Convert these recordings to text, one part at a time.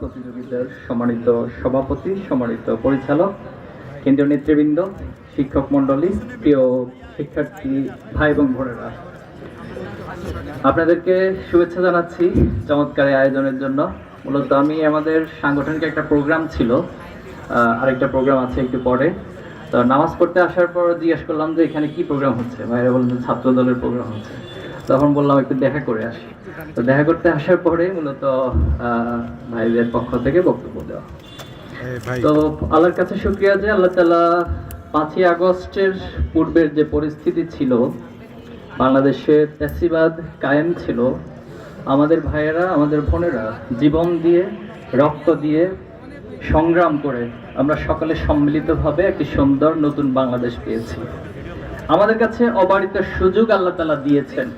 প্রতিযোগিতার সম্মানিত সভাপতি, সম্মানিত পরিচালক, কেন্দ্রীয় নেতৃবৃন্দ, শিক্ষক মণ্ডলী, প্রিয় শিক্ষার্থী, ভাই এবং বোনেরা। আপনাদেরকে শুভেচ্ছা জানাচ্ছি চমৎকার আয়োজনের জন্য। মূলত আমি আমাদের সাংগঠনিক একটা প্রোগ্রাম ছিল আরেকটা প্রোগ্রাম আছে একটু পরে। তো নামাজ পড়তে আসার পর জিজ্ঞেস করলাম যে এখানে কি প্রোগ্রাম হচ্ছে? ভাইরা বললেন ছাত্র দলের প্রোগ্রাম হচ্ছে। তখন বললাম একটু দেখা করে আসি। তো দেখা করতে আসার পরে মূলত ভাইদের পক্ষ থেকে বক্তব্য দেওয়া তো আল্লাহর কাছে শুক্রিয়া যে আল্লাহ তালা পাঁচই আগস্টের পূর্বের যে পরিস্থিতি ছিল বাংলাদেশে ফ্যাসিবাদ কায়েম ছিল আমাদের ভাইয়েরা আমাদের বোনেরা জীবন দিয়ে রক্ত দিয়ে সংগ্রাম করে আমরা সকলে সম্মিলিতভাবে একটি সুন্দর নতুন বাংলাদেশ পেয়েছি। আমাদের কাছে অবারিত সুযোগ আল্লাহ তালা দিয়েছেন।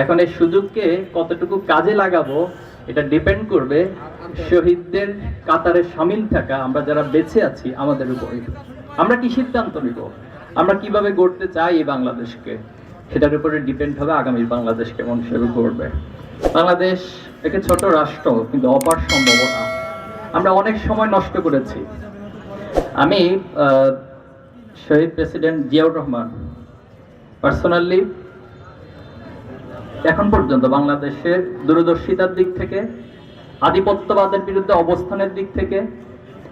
এখন এই সুযোগকে কতটুকু কাজে লাগাবো, এটা ডিপেন্ড করবে শহীদদের কাতারে সামিল থাকা, আমরা যারা বেঁচে আছি আমাদের উপরে। আমরা কি সিদ্ধান্ত নিব? আমরা কীভাবে গড়তে চাই এই বাংলাদেশকে? সেটার উপরে ডিপেন্ড হবে আগামী বাংলাদেশ কেমন হিসেবে গড়বে। বাংলাদেশ একটি ছোট রাষ্ট্র, কিন্তু অপার সম্ভাবনা। আমরা অনেক সময় নষ্ট করেছি। আমি শহীদ প্রেসিডেন্ট জিয়াউর রহমান পার্সোনালি এখন পর্যন্ত বাংলাদেশের দূরদর্শিতার দিক থেকে, আধিপত্যবাদের বিরুদ্ধে অবস্থানের দিক থেকে,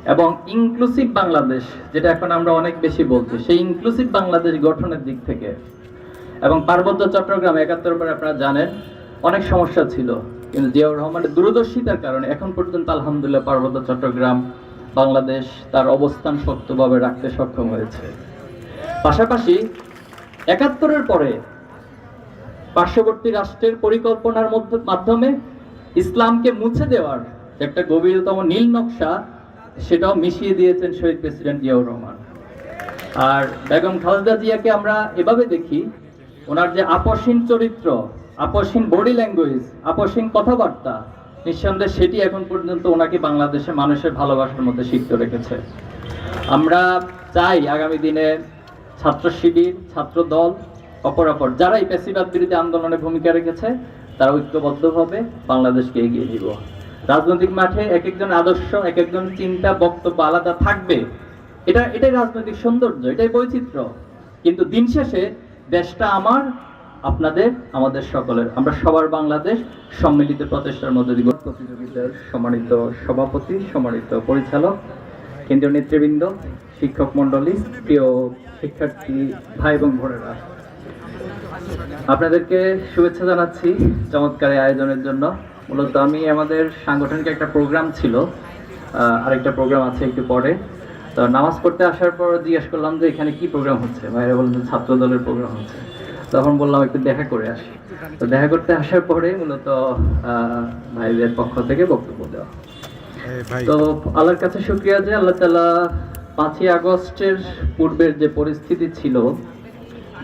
এবং ইনক্লুসিভ বাংলাদেশ, যেটা এখন আমরা অনেক বেশি বলছি, সেই ইনক্লুসিভ বাংলাদেশ গঠনের দিক থেকে। এবং পার্বত্য চট্টগ্রাম একাত্তর পরে আপনারা জানেন, অনেক সমস্যা ছিল। কিন্তু জিয়াউর রহমানের দূরদর্শিতার কারণে এখন পর্যন্ত আলহামদুলিল্লাহ পার্বত্য চট্টগ্রাম বাংলাদেশ তার অবস্থান শক্তভাবে রাখতে সক্ষম হয়েছে। পাশাপাশি একাত্তরের পরে পার্শ্ববর্তী রাষ্ট্রের পরিকল্পনার মাধ্যমে ইসলামকে মুছে দেওয়ার একটা গভীরতম নীল নকশা সেটাও মিশিয়ে দিয়েছেন শহীদ প্রেসিডেন্ট জিয়াউর রহমান। আর বেগম খালেদা জিয়াকে আমরা এভাবে দেখি, ওনার যে আপসহীন চরিত্র আপসহীন বডি ল্যাঙ্গুয়েজ আপসহীন কথাবার্তা, নিঃসন্দেহে সেটি এখন পর্যন্ত ওনাকে বাংলাদেশের মানুষের ভালোবাসার মধ্যে সিক্ত রেখেছে। আমরা চাই আগামী দিনে ছাত্র শিবির ছাত্র দল অপরাপর। যারা এই পেশিবাদ বিরোধী আন্দোলনে ভূমিকা রেখেছে, তারা ঐক্যবদ্ধভাবে বাংলাদেশকে এগিয়ে নিব। রাজনৈতিক মাঠে এক একজন আদর্শ এক একজন চিন্তা, বক্তব্য আলাদা থাকবে। এটা, এটাই রাজনৈতিক সৌন্দর্য, এটাই বৈচিত্র্য। কিন্তু দিন শেষে দেশটা আমার, আপনাদের, আমাদের সকলের। আমরা সবার বাংলাদেশ সম্মিলিত প্রচেষ্টার মধ্যে দিব। প্রতিযোগিতার সম্মানিত সভাপতি, সম্মানিত পরিচালক, কেন্দ্রীয় নেতৃবৃন্দ, শিক্ষক মণ্ডলী, প্রিয় শিক্ষার্থী, ভাই এবং বোনেরা। আপনাদেরকে শুভেচ্ছা জানাচ্ছি চমৎকার আয়োজনের জন্য। মূলত আমি আমাদের সাংগঠনিক একটা প্রোগ্রাম ছিল আরেকটা প্রোগ্রাম আছে একটু পরে। তো নামাজ পড়তে আসার পর জিজ্ঞেস করলাম যে এখানে কি প্রোগ্রাম হচ্ছে? ভাইরা বললেন যে ছাত্র দলের প্রোগ্রাম হচ্ছে। তখন বললাম একটু দেখা করে আসি। তো দেখা করতে আসার পরে মূলত আহ, ভাইদের পক্ষ থেকে বক্তব্য দেওয়া তো আল্লাহর কাছে শুক্রিয়া যে আল্লাহ তালা পাঁচই আগস্টের পূর্বের যে পরিস্থিতি ছিল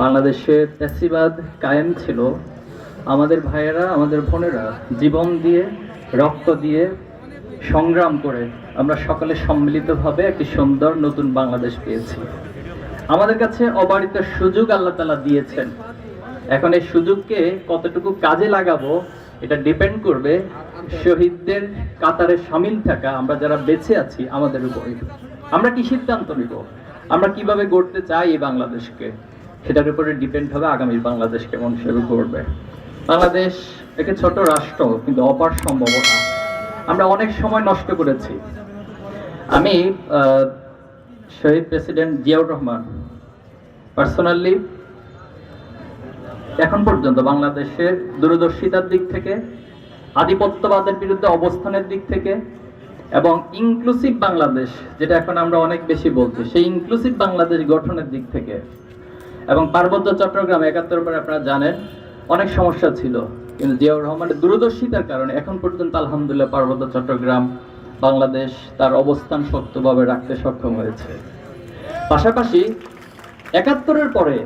বাংলাদেশে ফ্যাসিবাদ কায়েম ছিল। আমাদের ভাইয়েরা, আমাদের বোনেরা জীবন দিয়ে, রক্ত দিয়ে সংগ্রাম করে আমরা সকলে সম্মিলিতভাবে একটি সুন্দর নতুন বাংলাদেশ পেয়েছি। আমাদের কাছে অবারিত সুযোগ আল্লাহ তালা দিয়েছেন। এখন এই সুযোগকে কতটুকু কাজে লাগাবো এটা ডিপেন্ড করবে শহীদদের কাতারে সামিল থাকা আমরা যারা বেঁচে আছি আমাদের উপরে। আমরা কি সিদ্ধান্ত নিব? আমরা কীভাবে গড়তে চাই এই বাংলাদেশকে? সেটার উপরে ডিপেন্ড হবে আগামী বাংলাদেশ কেমন হিসেবে গড়বে বাংলাদেশ একটি ছোট রাষ্ট্র, কিন্তু অপার সম্ভাবনা। আমরা অনেক সময় নষ্ট করেছি। আমি শহীদ প্রেসিডেন্ট জিয়াউর রহমান পার্সোনালি এখন পর্যন্ত বাংলাদেশের দূরদর্শিতার দিক থেকে, আধিপত্যবাদের বিরুদ্ধে অবস্থানের দিক থেকে, এবং ইনক্লুসিভ বাংলাদেশ, যেটা এখন আমরা অনেক বেশি বলছি, সেই ইনক্লুসিভ বাংলাদেশ গঠনের দিক থেকে এবং পার্বত্য চট্টগ্রাম একাত্তর পরে আপনারা জানেন, অনেক সমস্যা ছিল। কিন্তু জিয়াউর রহমানের দূরদর্শিতার কারণে এখন পর্যন্ত আলহামদুলিল্লাহ পার্বত্য চট্টগ্রাম, বাংলাদেশ তার অবস্থান শক্তভাবে রাখতে সক্ষম হয়েছে। পাশাপাশি একাত্তরের পরে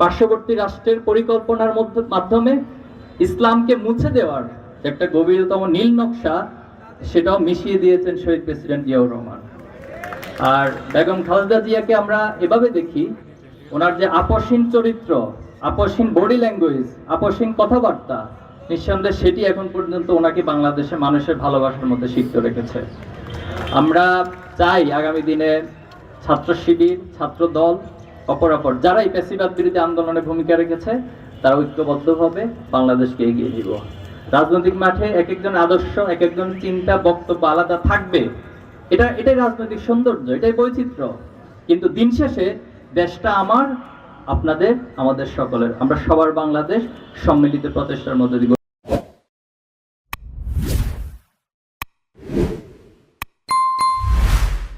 পার্শ্ববর্তী রাষ্ট্রের পরিকল্পনার মধ্য মাধ্যমে ইসলামকে মুছে দেওয়ার একটা গভীরতম নীল নকশা সেটাও মিশিয়ে দিয়েছেন শহীদ প্রেসিডেন্ট জিয়াউর রহমান। আর বেগম খালেদা জিয়াকে আমরা এভাবে দেখি ওনার যে আপসহীন চরিত্র আপসহীন বডি ল্যাঙ্গুয়েজ আপসহীন কথাবার্তা, নিঃসন্দেহে সেটি এখন পর্যন্ত ওনাকে বাংলাদেশের মানুষের ভালোবাসার মধ্যে সিক্ত রেখেছে। আমরা চাই আগামী দিনে ছাত্র শিবির, ছাত্র দল অপরাপর যারা এই পেশিবাদ বিরোধী আন্দোলনে ভূমিকা রেখেছে, তারা ঐক্যবদ্ধভাবে বাংলাদেশকে এগিয়ে নিব। রাজনৈতিক মাঠে এক একজন আদর্শ এক একজন চিন্তা, বক্তব্য আলাদা থাকবে। এটা, এটাই রাজনৈতিক সৌন্দর্য, এটাই বৈচিত্র্য। কিন্তু দিন শেষে দেশটা আমার আপনাদের আমাদের সকলের। আমরা সবার বাংলাদেশ সম্মিলিত প্রচেষ্টার মধ্যে দিব